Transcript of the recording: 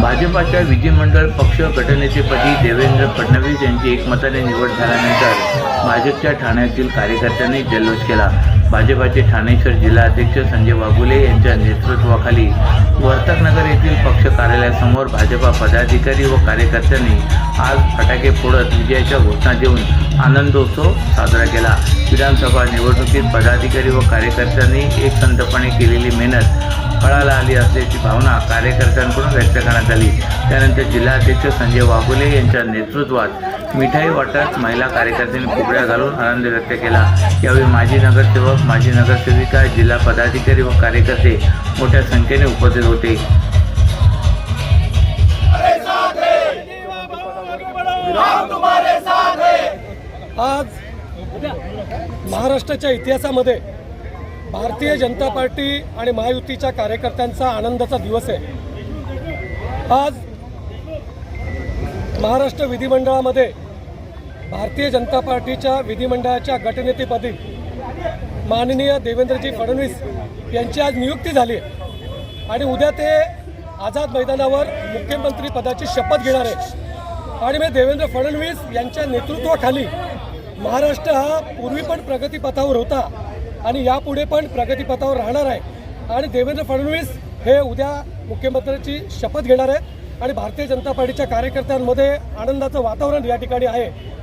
भाजपाच्या विधिमंडळ पक्ष गटनेतेपदी देवेंद्र फडणवीस यांची एकमताने निवड झाल्यानंतर भाजपच्या ठाण्यातील कार्यकर्त्यांनी जल्लोष केला. भाजपाचे ठाणेश्वर जिल्हाध्यक्ष संजय वाघुले यांच्या नेतृत्वाखाली वर्तकनगर येथील पक्ष कार्यालयासमोर भाजपा पदाधिकारी व कार्यकर्त्यांनी आज फटाके फोडत विजयाच्या घोषणा देऊन आनंदोत्सव साजरा केला. विधानसभा निवडणुकीत पदाधिकारी व कार्यकर्त्यांनी एकसंतपणे केलेली मेहनत फळाला आली असल्याची भावना कार्यकर्त्यांकडून व्यक्त करण्यात आली. त्यानंतर जिल्हाध्यक्ष संजय वाघुले यांच्या नेतृत्वात मिठाई वाटत महिला कार्यकर्त्यांनी फुगड्या घालून आनंद व्यक्त केला. यावेळी माजी नगरसेवक माजी नगरसेविका जिल्हा पदाधिकारी व कार्यकर्ते मोठ्या संख्येने उपस्थित होते. आज महाराष्ट्राच्या इतिहासामध्ये भारतीय जनता पार्टी आणि महायुतीच्या कार्यकर्त्यांचा आनंदाचा दिवस आहे. आज महाराष्ट्र विधिमंडळामध्ये भारतीय जनता पार्टीच्या विधिमंडळाच्या गटनेतेपदी माननीय देवेंद्रजी फडणवीस यांची आज नियुक्ती झाली आहे. आणि उद्या ते आझाद मैदानावर मुख्यमंत्री पदाची शपथ घेणार आहे आणि मी देवेंद्र फडणवीस यांच्या नेतृत्वाखाली महाराष्ट्र हा पूर्वी पण प्रगतीपथावर होता. आणि यापुढे पण प्रगतीपथावर राहणार आहे. आणि देवेंद्र फडणवीस हे उद्या मुख्यमंत्र्याची शपथ घेणार आहेत. आणि भारतीय जनता पार्टीच्या कार्यकर्त्यांमध्ये आनंदाचं वातावरण या ठिकाणी आहे.